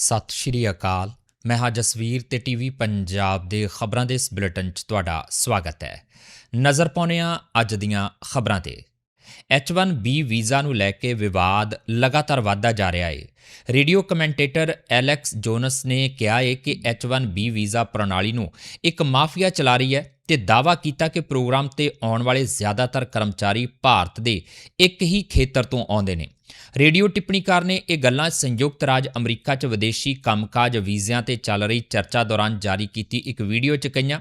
ਸਤਿ ਸ਼੍ਰੀ ਅਕਾਲ। ਮੈਂ ਹਾਂ ਜਸਵੀਰ ਤੇ ਟੀਵੀ ਪੰਜਾਬ ਦੇ ਖਬਰਾਂ ਦੇ ਇਸ ਬੁਲੇਟਿਨ 'ਚ ਤੁਹਾਡਾ ਸਵਾਗਤ ਹੈ। ਨਜ਼ਰ ਪਾਉਂਦੇ ਹਾਂ ਅੱਜ ਦੀਆਂ ਖਬਰਾਂ ਤੇ। H1B ਵੀਜ਼ਾ ਨੂੰ ਲੈ ਕੇ ਵਿਵਾਦ ਲਗਾਤਾਰ ਵਧਦਾ ਜਾ ਰਿਹਾ ਹੈ ਰੇਡੀਓ ਕਮੈਂਟੇਟਰ ਐਲੈਕਸ ਜੋਨਸ ਨੇ ਕਿਹਾ ਹੈ ਕਿ H1B ਵੀਜ਼ਾ ਪ੍ਰਣਾਲੀ ਨੂੰ ਇੱਕ ਮਾਫੀਆ ਚਲਾ ਰਹੀ ਹੈ ਤੇ ਦਾਅਵਾ ਕੀਤਾ ਕਿ ਪ੍ਰੋਗਰਾਮ ਤੇ ਆਉਣ ਵਾਲੇ ਜ਼ਿਆਦਾਤਰ ਕਰਮਚਾਰੀ ਭਾਰਤ ਦੇ ਇੱਕ ਹੀ ਖੇਤਰ ਤੋਂ ਆਉਂਦੇ ਨੇ। ਰੇਡੀਓ ਟਿੱਪਣੀਕਾਰ ਨੇ ਇਹ ਗੱਲਾਂ ਸੰਯੁਕਤ ਰਾਜ ਅਮਰੀਕਾ 'ਚ ਵਿਦੇਸ਼ੀ ਕੰਮਕਾਜ ਵੀਜ਼ਿਆਂ ਤੇ ਚੱਲ ਰਹੀ ਚਰਚਾ ਦੌਰਾਨ ਜਾਰੀ ਕੀਤੀ ਇੱਕ ਵੀਡੀਓ 'ਚ ਕਹੀਆਂ,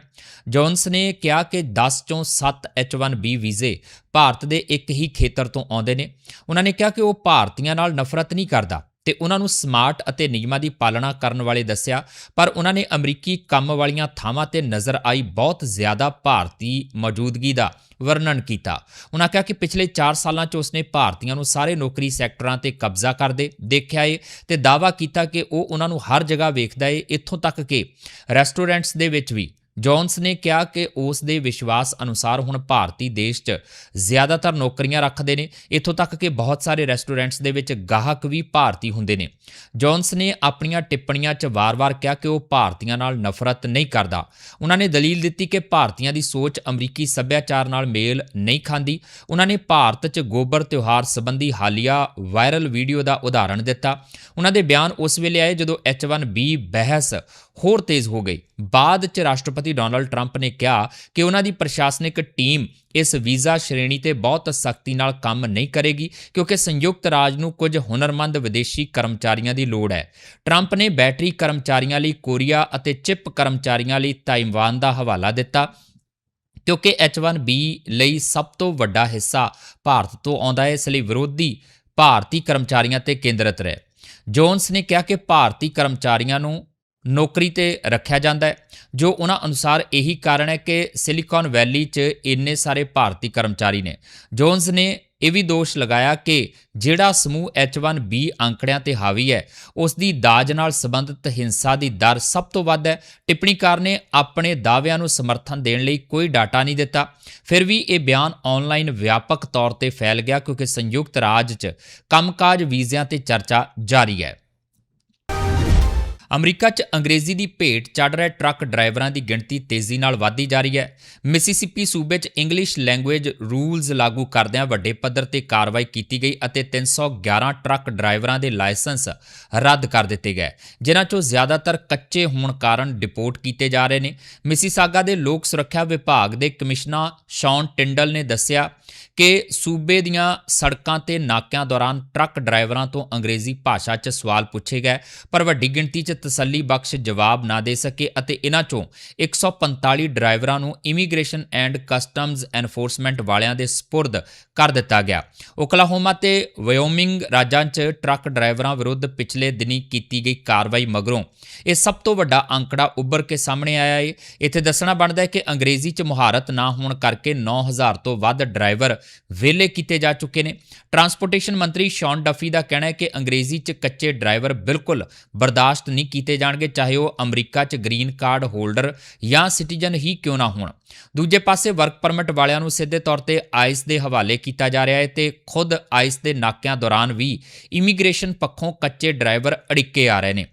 ਜੌਨਸ ਨੇ ਕਿਹਾ ਕਿ 10 ਚੋਂ 7 H1B ਵੀਜ਼ੇ ਭਾਰਤ ਦੇ ਇੱਕ ਹੀ ਖੇਤਰ ਤੋਂ ਆਉਂਦੇ ਨੇ। ਉਹਨਾਂ ਨੇ ਕਿਹਾ ਕਿ ਉਹ ਭਾਰਤੀਆਂ ਨਾਲ ਨਫ਼ਰਤ ਨਹੀਂ ਕਰਦਾ। ਤੇ ਉਹਨਾਂ ਨੂੰ ਸਮਾਰਟ ਅਤੇ ਨਿਯਮਾਂ ਦੀ ਪਾਲਣਾ ਕਰਨ ਵਾਲੇ ਦੱਸਿਆ, ਪਰ ਉਹਨਾਂ ਨੇ ਅਮਰੀਕੀ ਕੰਮ ਵਾਲੀਆਂ ਥਾਵਾਂ ਤੇ ਨਜ਼ਰ ਆਈ ਬਹੁਤ ਜ਼ਿਆਦਾ ਭਾਰਤੀ ਮੌਜੂਦਗੀ ਦਾ ਵਰਣਨ ਕੀਤਾ। ਉਹਨਾਂ ਕਿਹਾ ਕਿ ਪਿਛਲੇ 4 ਸਾਲਾਂ 'ਚ ਉਸਨੇ ਭਾਰਤੀਆਂ ਨੂੰ ਸਾਰੇ ਨੌਕਰੀ ਸੈਕਟਰਾਂ ਤੇ ਕਬਜ਼ਾ ਕਰਦੇ ਦੇਖਿਆ ਏ ਤੇ ਦਾਅਵਾ ਕੀਤਾ ਕਿ ਉਹ ਉਹਨਾਂ ਨੂੰ ਹਰ ਜਗ੍ਹਾ ਵੇਖਦਾ ਏ ਇੱਥੋਂ ਤੱਕ ਕਿ ਰੈਸਟੋਰੈਂਟਸ ਦੇ ਵਿੱਚ ਵੀ ਜੌਨਸ ਨੇ ਕਿਹਾ ਕਿ ਉਸ ਦੇ ਵਿਸ਼ਵਾਸ ਅਨੁਸਾਰ ਹੁਣ ਭਾਰਤੀ ਦੇਸ਼ 'ਚ ਜ਼ਿਆਦਾਤਰ ਨੌਕਰੀਆਂ ਰੱਖਦੇ ਨੇ। ਇੱਥੋਂ ਤੱਕ ਕਿ ਬਹੁਤ ਸਾਰੇ ਰੈਸਟੋਰੈਂਟਸ ਦੇ ਵਿੱਚ ਗਾਹਕ ਵੀ ਭਾਰਤੀ ਹੁੰਦੇ ਨੇ। ਜੌਨਸ ਨੇ ਆਪਣੀਆਂ ਟਿੱਪਣੀਆਂ 'ਚ ਵਾਰ-ਵਾਰ ਕਿਹਾ ਕਿ ਉਹ ਭਾਰਤੀਆਂ ਨਾਲ ਨਫ਼ਰਤ ਨਹੀਂ ਕਰਦਾ। ਉਹਨਾਂ ਨੇ ਦਲੀਲ ਦਿੱਤੀ ਕਿ ਭਾਰਤੀਆਂ ਦੀ ਸੋਚ ਅਮਰੀਕੀ ਸੱਭਿਆਚਾਰ ਨਾਲ ਮੇਲ ਨਹੀਂ ਖਾਂਦੀ। ਉਹਨਾਂ ਨੇ ਭਾਰਤ 'ਚ ਗੋਬਰ ਤਿਉਹਾਰ ਸੰਬੰਧੀ ਹਾਲੀਆ ਵਾਇਰਲ ਵੀਡੀਓ ਦਾ ਉਦਾਹਰਣ ਦਿੱਤਾ। ਉਹਨਾਂ ਦੇ ਬਿਆਨ ਉਸ ਵੇਲੇ ਆਏ ਜਦੋਂ H1B ਬਹਿਸ ਹੋਰ ਤੇਜ਼ ਹੋ ਗਈ। ਬਾਅਦ 'ਚ ਰਾਸ਼ਟਰਪਤੀ ਡੋਨਲਡ ਟਰੰਪ ਨੇ ਕਿਹਾ ਕਿ ਉਹਨਾਂ ਦੀ ਪ੍ਰਸ਼ਾਸਨਿਕ ਟੀਮ ਇਸ ਵੀਜ਼ਾ ਸ਼੍ਰੇਣੀ ਤੇ ਬਹੁਤ ਸਖਤੀ ਨਾਲ ਕੰਮ ਨਹੀਂ ਕਰੇਗੀ, ਕਿਉਂਕਿ ਸੰਯੁਕਤ ਰਾਜ ਨੂੰ ਕੁਝ ਹੁਨਰਮੰਦ ਵਿਦੇਸ਼ੀ ਕਰਮਚਾਰੀਆਂ ਦੀ ਲੋੜ ਹੈ। ਟਰੰਪ ਨੇ ਬੈਟਰੀ ਕਰਮਚਾਰੀਆਂ ਲਈ ਕੋਰੀਆ ਅਤੇ ਚਿਪ ਕਰਮਚਾਰੀਆਂ ਲਈ ਤਾਈਵਾਨ ਦਾ ਹਵਾਲਾ ਦਿੱਤਾ, ਕਿਉਂਕਿ H1B ਲਈ ਸਭ ਤੋਂ ਵੱਡਾ ਹਿੱਸਾ ਭਾਰਤ ਤੋਂ ਆਉਂਦਾ ਹੈ, ਇਸ ਲਈ ਵਿਰੋਧੀ ਭਾਰਤੀ ਕਰਮਚਾਰੀਆਂ ਤੇ ਕੇਂਦਰਿਤ ਰਹੇ। ਜੋਨਸ ਨੇ ਕਿਹਾ ਕਿ ਭਾਰਤੀ ਕਰਮਚਾਰੀਆਂ ਨੂੰ ਨੌਕਰੀ ਤੇ ਰੱਖਿਆ ਜਾਂਦਾ ਹੈ, ਜੋ ਉਹਨਾਂ ਅਨੁਸਾਰ ਇਹੀ ਕਾਰਨ ਹੈ ਕਿ ਸਿਲੀਕਾਨ ਵੈਲੀ 'ਚ ਇੰਨੇ ਸਾਰੇ ਭਾਰਤੀ ਕਰਮਚਾਰੀ ਨੇ। ਜੋਨਸ ਨੇ ਇਹ ਵੀ ਦੋਸ਼ ਲਗਾਇਆ ਕਿ ਜਿਹੜਾ ਸਮੂਹ H1B ਅੰਕੜਿਆਂ ਤੇ ਹਾਵੀ ਹੈ ਉਸ ਦੀ ਦਾਜ ਨਾਲ ਸੰਬੰਧਿਤ ਹਿੰਸਾ ਦੀ ਦਰ ਸਭ ਤੋਂ ਵੱਧ ਹੈ। ਟਿੱਪਣੀਕਾਰ ਨੇ ਆਪਣੇ ਦਾਅਵਿਆਂ ਨੂੰ ਸਮਰਥਨ ਦੇਣ ਲਈ ਕੋਈ ਡਾਟਾ ਨਹੀਂ ਦਿੱਤਾ। ਫਿਰ ਵੀ ਇਹ ਬਿਆਨ ਆਨਲਾਈਨ ਵਿਆਪਕ ਤੌਰ ਤੇ ਫੈਲ ਗਿਆ ਕਿਉਂਕਿ ਸੰਯੁਕਤ ਰਾਜ 'ਚ ਕੰਮਕਾਜ ਵੀਜ਼ਿਆਂ ਤੇ ਚਰਚਾ ਜਾਰੀ ਹੈ। ਅਮਰੀਕਾ 'ਚ ਅੰਗਰੇਜ਼ੀ ਦੀ ਭੇਟ ਚੜ ਰਹੇ ਟਰੱਕ ਡਰਾਈਵਰਾਂ ਦੀ ਗਿਣਤੀ ਤੇਜ਼ੀ ਨਾਲ ਵਧਦੀ ਜਾ ਰਹੀ ਹੈ। ਮਿਸਿਸਿਪੀ ਸੂਬੇ 'ਚ ਇੰਗਲਿਸ਼ ਲੈਂਗੁਏਜ ਰੂਲਸ ਲਾਗੂ ਕਰਦਿਆਂ ਵੱਡੇ ਪੱਧਰ ਤੇ ਕਾਰਵਾਈ ਕੀਤੀ ਗਈ ਅਤੇ 311 ਟਰੱਕ ਡਰਾਈਵਰਾਂ ਦੇ ਲਾਇਸੈਂਸ ਰੱਦ ਕਰ ਦਿੱਤੇ ਗਏ, ਜਿਨ੍ਹਾਂ 'ਚੋਂ ਜ਼ਿਆਦਾਤਰ ਕੱਚੇ ਹੋਣ ਕਾਰਨ ਡਿਪੋਰਟ ਕੀਤੇ ਜਾ ਰਹੇ ਨੇ। ਮਿਸੀਸਾਗਾ ਦੇ ਲੋਕ ਸੁਰੱਖਿਆ ਵਿਭਾਗ ਦੇ ਕਮਿਸ਼ਨਰ ਸ਼ੌਨ ਟਿੰਡਲ ਨੇ ਦੱਸਿਆ ਕਿ ਸੂਬੇ ਦੀਆਂ ਸੜਕਾਂ ਤੇ ਨਾਕਿਆਂ ਦੌਰਾਨ ਟਰੱਕ ਡਰਾਈਵਰਾਂ ਤੋਂ ਅੰਗਰੇਜ਼ੀ ਭਾਸ਼ਾ 'ਚ ਸਵਾਲ ਪੁੱਛੇ ਗਏ। ਪਰ ਵੱਡੀ ਗਿਣਤੀ 'ਚ ਤਸੱਲੀ ਬਖਸ਼ ਜਵਾਬ ਨਾ ਦੇ ਸਕੇ ਅਤੇ ਇਹਨਾਂ 'ਚੋਂ 145 ਡਰਾਈਵਰਾਂ ਨੂੰ ਇਮੀਗ੍ਰੇਸ਼ਨ ਐਂਡ ਕਸਟਮਜ਼ ਐਨਫੋਰਸਮੈਂਟ ਵਾਲਿਆਂ ਦੇ ਸਪੁਰਦ ਕਰ ਦਿੱਤਾ ਗਿਆ। ਓਕਲਾਹੋਮਾ ਤੇ ਵਾਇਓਮਿੰਗ ਰਾਜਾਂ 'ਚ ਟਰੱਕ ਡਰਾਈਵਰਾਂ ਵਿਰੁੱਧ ਪਿਛਲੇ ਦਿਨੀ ਕੀਤੀ ਗਈ ਕਾਰਵਾਈ ਮਗਰੋਂ ਇਹ ਸਭ ਤੋਂ ਵੱਡਾ ਅੰਕੜਾ ਉੱਭਰ ਕੇ ਸਾਹਮਣੇ ਆਇਆ ਹੈ ਇੱਥੇ ਦੱਸਣਾ ਬਣਦਾ ਹੈ ਕਿ ਅੰਗਰੇਜ਼ੀ 'ਚ ਮੁਹਾਰਤ ਨਾ ਹੋਣ ਕਰਕੇ 9000 ਤੋਂ ਵੱਧ ਡਰਾਈਵਰ ਵਿਹਲੇ ਕੀਤੇ ਜਾ ਚੁੱਕੇ ਨੇ। ਟਰਾਂਸਪੋਰਟੇਸ਼ਨ ਮੰਤਰੀ ਸ਼ੌਨ ਡਫੀ ਦਾ ਕਹਿਣਾ ਹੈ ਕਿ ਅੰਗਰੇਜ਼ੀ 'ਚ ਕੱਚੇ ਡਰਾਈਵਰ ਬਿਲਕੁਲ ਬਰਦਾਸ਼ਤ ਨਹੀਂ ਕੀਤੇ ਜਾਣਗੇ, ਚਾਹੇ ਉਹ ਅਮਰੀਕਾ 'ਚ ਗ੍ਰੀਨ ਕਾਰਡ ਹੋਲਡਰ ਜਾਂ ਸਿਟੀਜ਼ਨ ਹੀ ਕਿਉਂ ਨਾ ਹੋਣ। ਦੂਜੇ ਪਾਸੇ ਵਰਕ ਪਰਮਿਟ ਵਾਲਿਆਂ ਨੂੰ ਸਿੱਧੇ ਤੌਰ ਤੇ ਆਈਸ ਦੇ ਹਵਾਲੇ ਕੀਤਾ ਜਾ ਰਿਹਾ ਹੈ ਤੇ ਖੁਦ ਆਈਸ ਦੇ ਨਾਕਿਆਂ ਦੌਰਾਨ ਵੀ ਇਮੀਗ੍ਰੇਸ਼ਨ ਪੱਖੋਂ ਕੱਚੇ ਡਰਾਈਵਰ ਅੜਿੱਕੇ ਆ ਰਹੇ ਨੇ।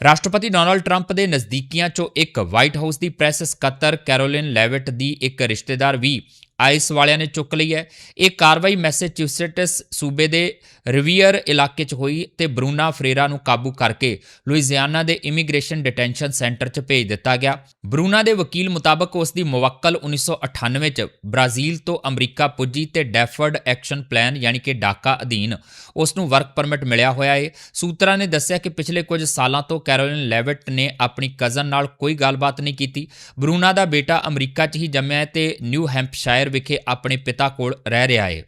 ਰਾਸ਼ਟਰਪਤੀ ਡੋਨਲਡ ਟਰੰਪ ਦੇ ਨਜ਼ਦੀਕੀਆਂ ਚੋਂ ਇੱਕ ਵਾਈਟ ਹਾਊਸ ਦੀ ਪ੍ਰੈਸ ਸਕੱਤਰ ਕੈਰੋਲਿਨ ਲੈਵਿਟ ਦੀ ਇੱਕ ਰਿਸ਼ਤੇਦਾਰ ਵੀ ਆਈਸ ਵਾਲਿਆਂ ਨੇ ਚੁੱਕ ਲਈ ਹੈ। ਇਹ ਕਾਰਵਾਈ ਮੈਸੇਚਿਉਸੇਟਸ ਸੂਬੇ ਦੇ ਰਿਵੀਅਰ ਇਲਾਕੇ 'ਚ ਹੋਈ ਤੇ ਬਰੂਨਾ ਫਰੇਰਾ ਨੂੰ ਕਾਬੂ ਕਰਕੇ ਲੁਈਜ਼ੀਆਨਾ ਦੇ ਇਮੀਗ੍ਰੇਸ਼ਨ ਡਿਟੈਂਸ਼ਨ ਸੈਂਟਰ 'ਚ ਭੇਜ ਦਿੱਤਾ ਗਿਆ। ਬਰੂਨਾ ਦੇ ਵਕੀਲ ਮੁਤਾਬਕ ਉਸ ਦੀ ਮੁਵੱਕਲ 1998 'ਚ ਬ੍ਰਾਜ਼ੀਲ ਤੋਂ ਅਮਰੀਕਾ ਪੁੱਜੀ ਤੇ ਡੈਫਰਡ ਐਕਸ਼ਨ ਪਲਾਨ ਯਾਨੀ ਕਿ ਡਾਕਾ ਅਧੀਨ ਉਸ ਨੂੰ ਵਰਕ ਪਰਮਿਟ ਮਿਲਿਆ ਹੋਇਆ ਏ। ਸੂਤਰਾਂ ਨੇ ਦੱਸਿਆ ਕਿ ਪਿਛਲੇ ਕੁਝ ਸਾਲਾਂ ਤੋਂ ਕੈਰੋਲਿਨ ਲੈਵਟ ਨੇ ਆਪਣੀ ਕਜ਼ਨ ਨਾਲ ਕੋਈ ਗੱਲਬਾਤ ਨਹੀਂ ਕੀਤੀ। ਬਰੂਨਾ ਦਾ ਬੇਟਾ ਅਮਰੀਕਾ 'ਚ ਹੀ ਜੰਮਿਆ ਹੈ ਤੇ ਨਿਊ ਹੈਂਪਸ਼ਾਇਰ ਵਿਖੇ ਆਪਣੇ ਪਿਤਾ ਕੋਲ ਰਹਿ ਰਿਹਾ ਹੈ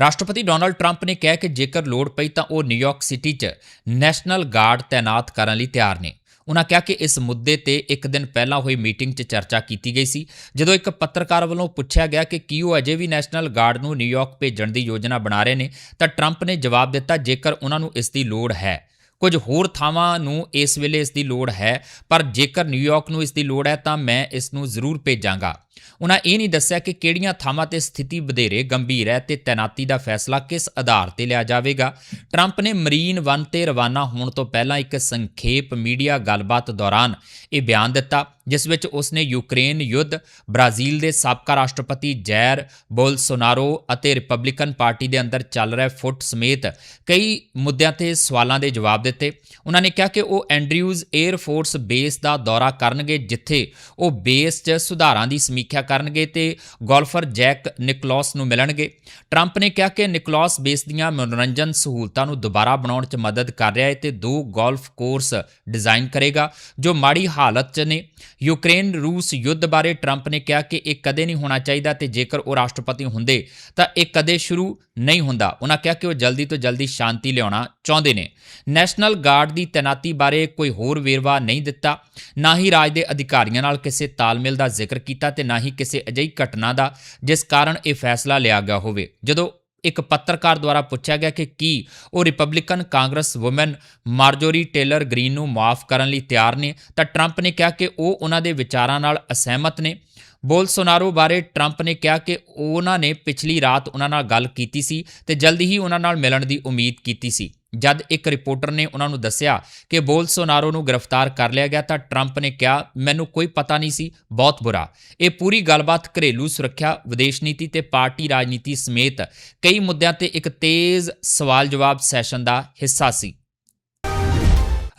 ਰਾਸ਼ਟਰਪਤੀ ਡੋਨਲਡ ਟਰੰਪ ਨੇ ਕਿਹਾ ਕਿ ਜੇਕਰ ਲੋੜ ਪਈ ਤਾਂ ਉਹ ਨਿਊਯਾਰਕ ਸਿਟੀ 'ਚ ਨੈਸ਼ਨਲ ਗਾਰਡ ਤਾਇਨਾਤ ਕਰਨ ਲਈ ਤਿਆਰ ਨੇ। ਉਨ੍ਹਾਂ ਕਿਹਾ ਕਿ ਇਸ ਮੁੱਦੇ ਤੇ ਇੱਕ ਦਿਨ ਪਹਿਲਾਂ ਹੋਈ ਮੀਟਿੰਗ 'ਚ ਚਰਚਾ ਕੀਤੀ ਗਈ ਸੀ, ਜਦੋਂ ਇੱਕ ਪੱਤਰਕਾਰ ਵੱਲੋਂ ਪੁੱਛਿਆ ਗਿਆ ਕਿ ਕੀ ਉਹ ਅਜੇ ਵੀ ਨੈਸ਼ਨਲ ਗਾਰਡ ਨੂੰ ਨਿਊਯਾਰਕ ਭੇਜਣ ਦੀ ਯੋਜਨਾ ਬਣਾ ਰਹੇ ਨੇ, ਤਾਂ ਟਰੰਪ ਨੇ ਜਵਾਬ ਦਿੱਤਾ, ਜੇਕਰ ਉਹਨਾਂ ਨੂੰ ਇਸ ਦੀ ਲੋੜ ਹੈ। ਕੁਝ ਹੋਰ ਥਾਵਾਂ ਨੂੰ ਇਸ ਵੇਲੇ ਇਸ ਦੀ ਲੋੜ ਹੈ, ਪਰ ਜੇਕਰ ਨਿਊਯਾਰਕ ਨੂੰ ਇਸ ਦੀ ਲੋੜ ਹੈ ਤਾਂ ਮੈਂ ਇਸ ਨੂੰ ਜ਼ਰੂਰ ਭੇਜਾਂਗਾ। ਉਹਨਾਂ ਇਹ ਨਹੀਂ ਦੱਸਿਆ ਕਿ ਕਿਹੜੀਆਂ ਥਾਵਾਂ ਤੇ ਸਥਿਤੀ ਵਧੇਰੇ ਗੰਭੀਰ ਹੈ ਤੇ ਤੈਨਾਤੀ ਦਾ ਫੈਸਲਾ ਕਿਸ ਆਧਾਰ ਤੇ ਲਿਆ ਜਾਵੇਗਾ। ਟਰੰਪ ਨੇ ਮਰੀਨ ਵਨ ਤੇ ਰਵਾਨਾ ਹੋਣ ਤੋਂ ਪਹਿਲਾਂ ਇੱਕ ਸੰਖੇਪ ਮੀਡੀਆ ਗੱਲਬਾਤ ਦੌਰਾਨ ਇਹ ਬਿਆਨ ਦਿੱਤਾ, ਜਿਸ ਵਿੱਚ ਉਸਨੇ ਯੂਕਰੇਨ ਯੁੱਧ, ਬ੍ਰਾਜ਼ੀਲ ਦੇ ਸਾਬਕਾ ਰਾਸ਼ਟਰਪਤੀ ਜੈਰ ਬੋਲਸੋਨਾਰੋ ਅਤੇ ਰਿਪਬਲਿਕਨ ਪਾਰਟੀ ਦੇ ਅੰਦਰ ਚੱਲ ਰਿਹਾ ਫੁੱਟ ਸਮੇਤ ਕਈ ਮੁੱਦਿਆਂ ਤੇ ਸਵਾਲਾਂ ਦੇ ਜਵਾਬ ਦਿੱਤੇ। ਉਹਨਾਂ ਨੇ ਕਿਹਾ ਕਿ ਉਹ ਐਂਡਰਿਊਜ਼ 에ਅਰ ਫੋਰਸ ਬੇਸ ਦਾ ਦੌਰਾ ਕਰਨਗੇ, ਜਿੱਥੇ ਉਹ ਬੇਸ 'ਚ ਸੁਧਾਰਾਂ ਦੀ ਸਮੀਖਿਆ ਕਰਨਗੇ ਤੇ ਗੋਲਫਰ ਜੈਕ ਨਿਕਲੌਸ ਨੂੰ ਮਿਲਣਗੇ। ਟਰੰਪ ਨੇ ਕਿਹਾ ਕਿ ਨਿਕਲੌਸ ਬੇਸ ਦੀਆਂ ਮਨੋਰੰਜਨ ਸਹੂਲਤਾਂ ਨੂੰ ਦੁਬਾਰਾ ਬਣਾਉਣ 'ਚ ਮਦਦ ਕਰ ਰਿਹਾ ਹੈ ਤੇ ਦੋ ਗੋਲਫ ਕੋਰਸ ਡਿਜ਼ਾਈਨ ਕਰੇਗਾ, ਜੋ ਮਾੜੀ ਹਾਲਤ 'ਚ ਨੇ। ਯੂਕਰੇਨ ਰੂਸ ਯੁੱਧ ਬਾਰੇ ਟਰੰਪ ਨੇ ਕਿਹਾ ਕਿ ਇਹ ਕਦੇ ਨਹੀਂ ਹੋਣਾ ਚਾਹੀਦਾ ਤੇ ਜੇਕਰ ਉਹ ਰਾਸ਼ਟਰਪਤੀ ਹੁੰਦੇ, ਤਾਂ ਇਹ ਕਦੇ ਸ਼ੁਰੂ ਨਹੀਂ ਹੁੰਦਾ। ਉਹਨਾਂ ਕਿਹਾ ਕਿ ਉਹ ਜਲਦੀ ਤੋਂ ਜਲਦੀ ਸ਼ਾਂਤੀ ਲਿਆਉਣਾ ਚਾਹੁੰਦੇ ਨੇ। ਨੈਸ਼ਨਲ ਗਾਰਡ ਦੀ ਤੈਨਾਤੀ ਬਾਰੇ ਕੋਈ ਹੋਰ ਵੇਰਵਾ ਨਹੀਂ ਦਿੱਤਾ। ਨਾ ਹੀ ਰਾਜ ਦੇ ਅਧਿਕਾਰੀਆਂ ਨਾਲ ਕਿਸੇ ਤਾਲਮੇਲ ਦਾ ਜ਼ਿਕਰ ਕੀਤਾ ਤੇ ਨਾ ਹੀ ਕਿਸੇ ਅਜਿਹੀ ਘਟਨਾ ਦਾ, ਜਿਸ ਕਾਰਨ ਇਹ ਫੈਸਲਾ ਲਿਆ ਗਿਆ ਹੋਵੇ। ਜਦੋਂ ਇੱਕ ਪੱਤਰਕਾਰ ਦੁਆਰਾ ਪੁੱਛਿਆ ਗਿਆ ਕਿ ਕੀ ਉਹ Republican congresswoman Marjorie Taylor Greene ਨੂੰ ਮਾਫ ਕਰਨ ਲਈ ਤਿਆਰ ਨੇ, ਤਾਂ ਟਰੰਪ ਨੇ ਕਿਹਾ ਕਿ ਉਹ ਉਹਨਾਂ ਦੇ ਵਿਚਾਰਾਂ ਨਾਲ ਅਸਹਿਮਤ ਨੇ। ਬੋਲਸੋਨਾਰੋ ਬਾਰੇ ਟਰੰਪ ਨੇ ਕਿਹਾ ਕਿ ਉਹਨਾਂ ਨੇ ਪਿਛਲੀ ਰਾਤ ਉਹਨਾਂ ਨਾਲ ਗੱਲ ਕੀਤੀ ਸੀ ਤੇ ਜਲਦੀ ਹੀ ਉਹਨਾਂ ਨਾਲ ਮਿਲਣ ਦੀ ਉਮੀਦ ਕੀਤੀ ਸੀ। ਜਦ ਇੱਕ ਰਿਪੋਰਟਰ ਨੇ ਉਹਨਾਂ ਨੂੰ ਦੱਸਿਆ ਕਿ ਬੋਲਸੋਨਾਰੋ ਨੂੰ ਗ੍ਰਿਫਤਾਰ ਕਰ ਲਿਆ ਗਿਆ ਤਾਂ ਟਰੰਪ ਨੇ ਕਿਹਾ, ਮੈਨੂੰ ਕੋਈ ਪਤਾ ਨਹੀਂ ਸੀ, ਬਹੁਤ ਬੁਰਾ। ਇਹ ਪੂਰੀ ਗੱਲਬਾਤ ਘਰੇਲੂ ਸੁਰੱਖਿਆ, ਵਿਦੇਸ਼ ਨੀਤੀ ਤੇ ਪਾਰਟੀ ਰਾਜਨੀਤੀ ਸਮੇਤ ਕਈ ਮੁੱਦਿਆਂ ਤੇ ਇੱਕ ਤੇਜ਼ ਸਵਾਲ ਜਵਾਬ ਸੈਸ਼ਨ ਦਾ ਹਿੱਸਾ ਸੀ।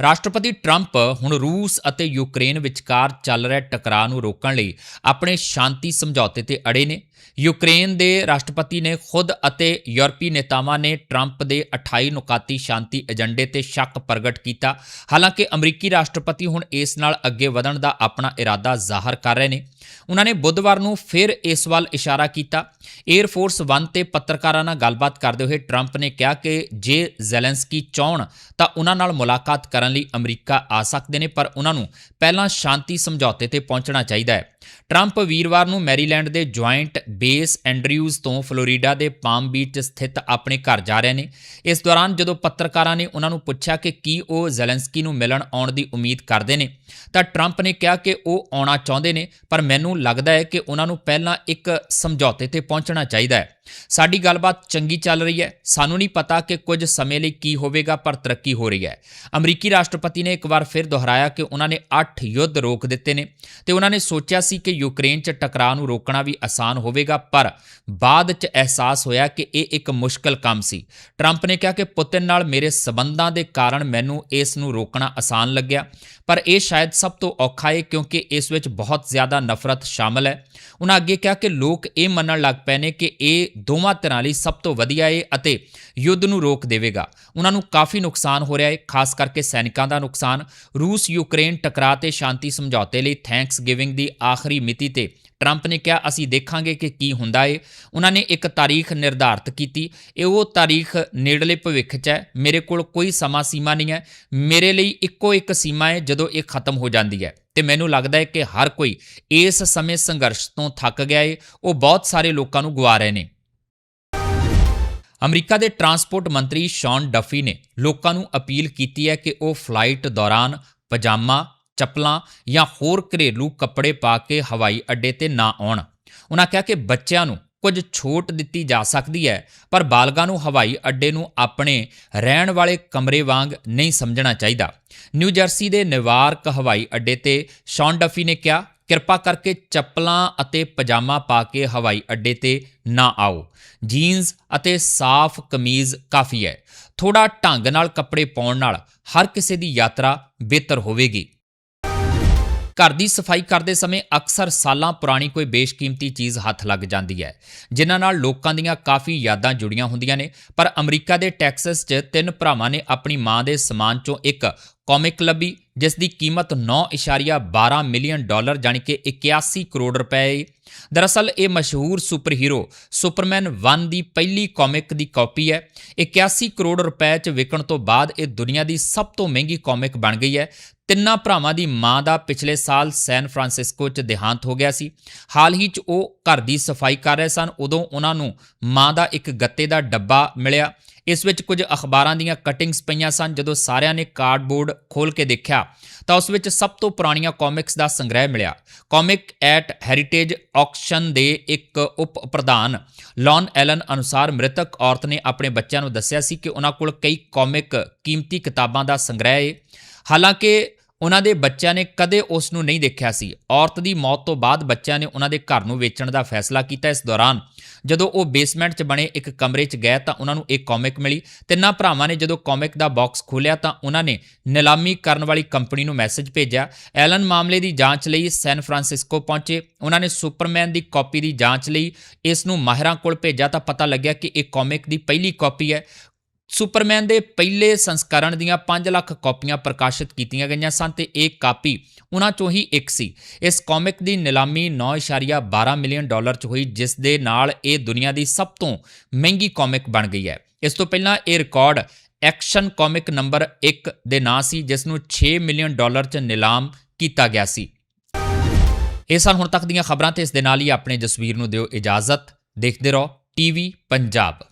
ਰਾਸ਼ਟਰਪਤੀ ਟਰੰਪ ਹੁਣ ਰੂਸ ਅਤੇ ਯੂਕਰੇਨ ਵਿਚਕਾਰ ਚੱਲ ਰਹੇ ਟਕਰਾਅ ਨੂੰ ਰੋਕਣ ਲਈ ਆਪਣੇ ਸ਼ਾਂਤੀ ਸਮਝੌਤੇ ਤੇ ਅੜੇ ਨੇ। ਯੂਕਰੇਨ ਦੇ ਰਾਸ਼ਟਰਪਤੀ ਨੇ ਖੁਦ ਅਤੇ ਯੂਰਪੀ ਨੇਤਾਵਾਂ ਨੇ ਟਰੰਪ ਦੇ 28 ਨੁਕਾਤੀ ਸ਼ਾਂਤੀ ਏਜੰਡੇ ਤੇ ਸ਼ੱਕ ਪ੍ਰਗਟ ਕੀਤਾ। ਹਾਲਾਂਕਿ ਅਮਰੀਕੀ ਰਾਸ਼ਟਰਪਤੀ ਹੁਣ ਇਸ ਨਾਲ ਅੱਗੇ ਵਧਣ ਦਾ ਆਪਣਾ ਇਰਾਦਾ ਜ਼ਾਹਰ ਕਰ ਰਹੇ ਨੇ। ਉਹਨਾਂ ਨੇ ਬੁੱਧਵਾਰ ਨੂੰ ਫਿਰ ਇਸ ਵੱਲ ਇਸ਼ਾਰਾ ਕੀਤਾ। 에ਅਰ ਫੋਰਸ 1 ਤੇ ਪੱਤਰਕਾਰਾਂ ਨਾਲ ਗੱਲਬਾਤ ਕਰਦੇ ਹੋਏ ਟਰੰਪ ਨੇ ਕਿਹਾ ਕਿ ਜੇ ਜ਼ੈਲੈਂਸਕੀ ਚਾਹਣ ਤਾਂ ਉਹਨਾਂ ਨਾਲ ਮੁਲਾਕਾਤ ਕਰਨ ਲਈ ਅਮਰੀਕਾ ਆ ਸਕਦੇ ਨੇ, ਪਰ ਉਹਨਾਂ ਨੂੰ ਪਹਿਲਾਂ ਸ਼ਾਂਤੀ ਸਮਝੌਤੇ ਤੇ ਪਹੁੰਚਣਾ ਚਾਹੀਦਾ ਹੈ। ਟਰੰਪ ਵੀਰਵਾਰ ਨੂੰ ਮੈਰੀਲੈਂਡ ਦੇ ਜੁਆਇੰਟ ਬੇਸ ਐਂਡਰਿਊਜ਼ ਤੋਂ ਫਲੋਰੀਡਾ ਦੇ ਪਾਮ ਬੀਚ ਸਥਿਤ ਆਪਣੇ ਘਰ ਜਾ ਰਹੇ ਨੇ। ਇਸ ਦੌਰਾਨ ਜਦੋਂ ਪੱਤਰਕਾਰਾਂ ਨੇ ਉਹਨਾਂ ਨੂੰ ਪੁੱਛਿਆ ਕਿ ਕੀ ਉਹ ਜ਼ੈਲੈਂਸਕੀ ਨੂੰ ਮਿਲਣ ਆਉਣ ਦੀ ਉਮੀਦ ਕਰਦੇ ਨੇ, ਤਾਂ ਟਰੰਪ ਨੇ ਕਿਹਾ ਕਿ ਉਹ ਆਉਣਾ ਚਾਹੁੰਦੇ ਨੇ, ਪਰ ਮੈਨੂੰ ਲੱਗਦਾ ਹੈ ਕਿ ਉਹਨਾਂ ਨੂੰ ਪਹਿਲਾਂ ਇੱਕ ਸਮਝੌਤੇ ਤੇ ਪਹੁੰਚਣਾ ਚਾਹੀਦਾ ਹੈ। ਸਾਡੀ ਗੱਲਬਾਤ ਚੰਗੀ ਚੱਲ ਰਹੀ ਹੈ। ਸਾਨੂੰ ਨਹੀਂ ਪਤਾ ਕਿ ਕੁਝ ਸਮੇਂ ਲਈ ਕੀ ਹੋਵੇਗਾ, ਪਰ ਤਰੱਕੀ ਹੋ ਰਹੀ ਹੈ। ਅਮਰੀਕੀ ਰਾਸ਼ਟਰਪਤੀ ਨੇ ਇੱਕ ਵਾਰ ਫਿਰ ਦੁਹਰਾਇਆ ਕਿ ਉਹਨਾਂ ਨੇ 8 ਯੁੱਧ ਰੋਕ ਦਿੱਤੇ ਨੇ ਤੇ ਉਹਨਾਂ ਨੇ ਸੋਚਿਆ ਸੀ ਕਿ ਯੂਕਰੇਨ 'ਚ ਟਕਰਾਅ ਨੂੰ ਰੋਕਣਾ ਵੀ ਆਸਾਨ ਹੋਵੇਗਾ, ਪਰ ਬਾਅਦ 'ਚ ਅਹਿਸਾਸ ਹੋਇਆ ਕਿ ਇਹ ਇੱਕ ਮੁਸ਼ਕਲ ਕੰਮ ਸੀ। ਟਰੰਪ ਨੇ ਕਿਹਾ ਕਿ ਪੁਤਿਨ ਨਾਲ ਮੇਰੇ ਸਬੰਧਾਂ ਦੇ ਕਾਰਨ ਮੈਨੂੰ ਇਸ ਨੂੰ ਰੋਕਣਾ ਆਸਾਨ ਲੱਗਿਆ। ਪਰ ਇਹ ਸ਼ਾਇਦ ਸਭ ਤੋਂ ਔਖਾ ਹੈ ਕਿਉਂਕਿ ਇਸ ਵਿੱਚ ਬਹੁਤ ਜ਼ਿਆਦਾ ਨਫ਼ਰਤ ਸ਼ਾਮਲ ਹੈ। ਉਹਨਾਂ ਅੱਗੇ ਕਿਹਾ ਕਿ ਲੋਕ ਇਹ ਮੰਨਣ ਲੱਗ ਪਏ ਨੇ ਕਿ ਇਹ ਦੋਵਾਂ ਤਰ੍ਹਾਂ ਲਈ ਸਭ ਤੋਂ ਵਧੀਆ ਹੈ ਅਤੇ ਯੁੱਧ ਨੂੰ ਰੋਕ ਦੇਵੇਗਾ। ਉਹਨਾਂ ਨੂੰ ਕਾਫੀ ਨੁਕਸਾਨ ਹੋ ਰਿਹਾ ਹੈ ਖਾਸ ਕਰਕੇ ਸੈਨਿਕਾਂ ਦਾ ਨੁਕਸਾਨ। ਰੂਸ ਯੂਕਰੇਨ ਟਕਰਾਅ ਤੇ ਸ਼ਾਂਤੀ ਸਮਝੌਤੇ ਲਈ ਥੈਂਕਸ ਗਿਵਿੰਗ ਦੀ ਆਖਰੀ ਮਿਤੀ ਤੇ ਟਰੰਪ ਨੇ ਕਿਹਾ, ਅਸੀਂ ਦੇਖਾਂਗੇ ਕਿ ਕੀ ਹੁੰਦਾ ਏ। ਉਹਨਾਂ ਨੇ ਇੱਕ ਤਾਰੀਖ ਨਿਰਧਾਰਤ ਕੀਤੀ। ਇਹ ਉਹ ਤਾਰੀਖ ਨੇੜਲੇ ਭਵਿੱਖ 'ਚ ਹੈ। ਮੇਰੇ ਕੋਲ ਕੋਈ ਸਮਾਂ ਸੀਮਾ ਨਹੀਂ ਹੈ। ਮੇਰੇ ਲਈ ਇੱਕੋ ਇੱਕ ਸੀਮਾ ਹੈ ਜਦੋਂ ਇਹ ਖਤਮ ਹੋ ਜਾਂਦੀ ਹੈ। ਤੇ ਮੈਨੂੰ ਲੱਗਦਾ ਹੈ ਕਿ ਹਰ ਕੋਈ ਇਸ ਸਮੇਂ ਸੰਘਰਸ਼ ਤੋਂ ਥੱਕ ਗਿਆ ਏ। ਉਹ ਬਹੁਤ ਸਾਰੇ ਲੋਕਾਂ ਨੂੰ ਗਵਾ ਰਹੇ ਨੇ। ਅਮਰੀਕਾ ਦੇ ਟਰਾਂਸਪੋਰਟ ਮੰਤਰੀ ਸ਼ੌਨ ਡਫੀ ਨੇ ਲੋਕਾਂ ਨੂੰ ਅਪੀਲ ਕੀਤੀ ਹੈ ਕਿ ਉਹ ਫਲਾਈਟ ਦੌਰਾਨ ਪਜਾਮਾ ਚੱਪਲਾਂ ਜਾਂ ਹੋਰ ਘਰੇਲੂ ਕੱਪੜੇ ਪਾ ਕੇ ਹਵਾਈ ਅੱਡੇ ਤੇ ਨਾ ਆਉਣ। ਉਹਨਾਂ ਕਿਹਾ ਕਿ ਬੱਚਿਆਂ ਨੂੰ ਕੁਝ ਛੋਟ ਦਿੱਤੀ ਜਾ ਸਕਦੀ ਹੈ, ਪਰ ਬਾਲਗਾਂ ਨੂੰ ਹਵਾਈ ਅੱਡੇ ਨੂੰ ਆਪਣੇ ਰਹਿਣ ਵਾਲੇ ਕਮਰੇ ਵਾਂਗ ਨਹੀਂ ਸਮਝਣਾ ਚਾਹੀਦਾ। ਨਿਊ ਜਰਸੀ ਦੇ ਨਿਵਾਰਕ ਹਵਾਈ ਅੱਡੇ ਤੇ ਸ਼ੌਨ ਡਫੀ ਨੇ ਕਿਹਾ, ਕਿਰਪਾ ਕਰਕੇ ਚੱਪਲਾਂ ਅਤੇ ਪਜਾਮਾ ਪਾ ਕੇ ਹਵਾਈ ਅੱਡੇ ਤੇ ਨਾ ਆਓ। ਜੀਨਸ ਅਤੇ ਸਾਫ਼ ਕਮੀਜ਼ ਕਾਫੀ ਹੈ। ਥੋੜਾ ਢੰਗ ਨਾਲ ਕੱਪੜੇ ਪਾਉਣ ਨਾਲ ਹਰ ਕਿਸੇ ਦੀ ਯਾਤਰਾ ਬਿਹਤਰ ਹੋਵੇਗੀ। ਘਰ ਦੀ ਸਫ਼ਾਈ ਕਰਦੇ ਸਮੇਂ ਅਕਸਰ ਸਾਲਾਂ ਪੁਰਾਣੀ ਕੋਈ ਬੇਸ਼ਕੀਮਤੀ ਚੀਜ਼ ਹੱਥ ਲੱਗ ਜਾਂਦੀ ਹੈ, ਜਿਨ੍ਹਾਂ ਨਾਲ ਲੋਕਾਂ ਦੀਆਂ ਕਾਫੀ ਯਾਦਾਂ ਜੁੜੀਆਂ ਹੁੰਦੀਆਂ ਨੇ। ਪਰ ਅਮਰੀਕਾ ਦੇ ਟੈਕਸਸ 'ਚ ਤਿੰਨ ਭਰਾਵਾਂ ਨੇ ਆਪਣੀ ਮਾਂ ਦੇ ਸਮਾਨ 'ਚੋਂ ਇੱਕ ਕਾਮਿਕ ਲੱਭੀ, ਜਿਸ ਦੀ ਕੀਮਤ 9.12 ਮਿਲੀਅਨ ਡਾਲਰ ਜਾਨੀ ਕਿ 81 ਕਰੋੜ ਰੁਪਏ ਹੈ ਦਰਅਸਲ, ਇਹ ਮਸ਼ਹੂਰ ਸੁਪਰਹੀਰੋ ਸੁਪਰਮੈਨ 1 ਦੀ ਪਹਿਲੀ ਕਾਮਿਕ ਦੀ ਕਾਪੀ ਹੈ। 81 ਕਰੋੜ ਰੁਪਏ 'ਚ ਵਿਕਣ ਤੋਂ ਬਾਅਦ ਇਹ ਦੁਨੀਆ ਦੀ ਸਭ ਤੋਂ ਮਹਿੰਗੀ ਕਾਮਿਕ ਬਣ ਗਈ ਹੈ। ਤਿੰਨਾਂ ਭਰਾਵਾਂ ਦੀ ਮਾਂ ਦਾ ਪਿਛਲੇ ਸਾਲ ਸੈਨ ਫਰਾਂਸਿਸਕੋ 'ਚ ਦੇਹਾਂਤ ਹੋ ਗਿਆ ਸੀ। ਹਾਲ ਹੀ 'ਚ ਉਹ ਘਰ ਦੀ ਸਫ਼ਾਈ ਕਰ ਰਹੇ ਸਨ। ਉਦੋਂ ਉਹਨਾਂ ਨੂੰ ਮਾਂ ਦਾ ਇੱਕ ਗੱਤੇ ਦਾ ਡੱਬਾ ਮਿਲਿਆ। ਇਸ ਵਿੱਚ ਕੁਝ ਅਖਬਾਰਾਂ ਦੀਆਂ ਕਟਿੰਗਸ ਪਈਆਂ ਸਨ। ਜਦੋਂ ਸਾਰਿਆਂ ਨੇ ਕਾਰਡਬੋਰਡ ਖੋਲ ਕੇ ਦੇਖਿਆ, ਤਾਂ ਉਸ ਵਿੱਚ ਸਭ ਤੋਂ ਪੁਰਾਣੀਆਂ ਕਾਮਿਕਸ ਦਾ ਸੰਗ੍ਰਹਿ ਮਿਲਿਆ। ਕਾਮਿਕ ਐਟ ਹੈਰੀਟੇਜ ਆਕਸ਼ਨ ਦੇ ਇੱਕ ਉਪ ਪ੍ਰਧਾਨ ਲੌਨ ਐਲਨ ਅਨੁਸਾਰ ਮ੍ਰਿਤਕ ਔਰਤ ਨੇ ਆਪਣੇ ਬੱਚਿਆਂ ਨੂੰ ਦੱਸਿਆ ਸੀ ਕਿ ਉਹਨਾਂ ਕੋਲ ਕਈ ਕਾਮਿਕ ਕੀਮਤੀ ਕਿਤਾਬਾਂ ਦਾ ਸੰਗ੍ਰਹਿ ਹੈ ਹਾਲਾਂਕਿ ਉਹਨਾਂ ਦੇ ਬੱਚਿਆਂ ਨੇ ਕਦੇ ਉਸ ਨੂੰ ਨਹੀਂ ਦੇਖਿਆ ਸੀ। ਔਰਤ ਦੀ ਮੌਤ ਤੋਂ ਬਾਅਦ ਬੱਚਿਆਂ ਨੇ ਉਹਨਾਂ ਦੇ ਘਰ ਨੂੰ ਵੇਚਣ ਦਾ ਫੈਸਲਾ ਕੀਤਾ ਇਸ ਦੌਰਾਨ। ਜਦੋਂ ਉਹ ਬੇਸਮੈਂਟ 'ਚ ਬਣੇ ਇੱਕ ਕਮਰੇ 'ਚ ਗਏ ਤਾਂ ਉਹਨਾਂ ਨੂੰ ਇੱਕ ਕਾਮਿਕ ਮਿਲੀ। ਤਿੰਨਾਂ ਭਰਾਵਾਂ ਨੇ ਜਦੋਂ ਕਾਮਿਕ ਦਾ ਬਾਕਸ ਖੋਲ੍ਹਿਆ ਤਾਂ ਉਹਨਾਂ ਨੇ ਨਿਲਾਮੀ ਕਰਨ ਵਾਲੀ ਕੰਪਨੀ ਨੂੰ ਮੈਸੇਜ ਭੇਜਿਆ। ਐਲਨ ਮਾਮਲੇ ਦੀ ਜਾਂਚ ਲਈ ਸੈਨ ਫਰਾਂਸਿਸਕੋ ਪਹੁੰਚੇ। ਉਹਨਾਂ ਨੇ ਸੁਪਰਮੈਨ ਦੀ ਕਾਪੀ ਦੀ ਜਾਂਚ ਲਈ ਇਸ ਨੂੰ ਮਾਹਿਰਾਂ ਕੋਲ ਭੇਜਿਆ ਤਾਂ ਪਤਾ ਲੱਗਿਆ ਕਿ ਇਹ ਕਾਮਿਕ ਦੀ ਪਹਿਲੀ ਕਾਪੀ ਹੈ। ਸੁਪਰਮੈਨ ਦੇ ਪਹਿਲੇ ਸੰਸਕਰਣ ਦੀਆਂ 5 ਲੱਖ ਕਾਪੀਆਂ ਪ੍ਰਕਾਸ਼ਿਤ ਕੀਤੀਆਂ ਗਈਆਂ ਸਨ ਤੇ ਇਹ ਕਾਪੀ ਉਹਨਾਂ ਚੋਂ ਹੀ ਇੱਕ ਸੀ। ਇਸ ਕਾਮਿਕ ਦੀ ਨਿਲਾਮੀ 9.12 ਮਿਲੀਅਨ ਡਾਲਰ 'ਚ ਹੋਈ, ਜਿਸ ਦੇ ਨਾਲ ਇਹ ਦੁਨੀਆ ਦੀ ਸਭ ਤੋਂ ਮਹਿੰਗੀ ਕਾਮਿਕ ਬਣ ਗਈ ਹੈ। ਇਸ ਤੋਂ ਪਹਿਲਾਂ ਇਹ ਰਿਕਾਰਡ ਐਕਸ਼ਨ ਕਾਮਿਕ ਨੰਬਰ 1 ਦੇ ਨਾਂ ਸੀ, ਜਿਸ ਨੂੰ 6 ਮਿਲੀਅਨ ਡਾਲਰ 'ਚ ਨਿਲਾਮ ਕੀਤਾ ਗਿਆ ਸੀ। ਇਹ ਸਨ ਹੁਣ ਤੱਕ ਦੀਆਂ ਖਬਰਾਂ ਤੇ ਇਸ ਦੇ ਨਾਲ ਹੀ ਆਪਣੇ ਜਸਵੀਰ ਨੂੰ ਦਿਓ ਇਜਾਜ਼ਤ। ਦੇਖਦੇ ਰਹੋ ਟੀਵੀ ਪੰਜਾਬ।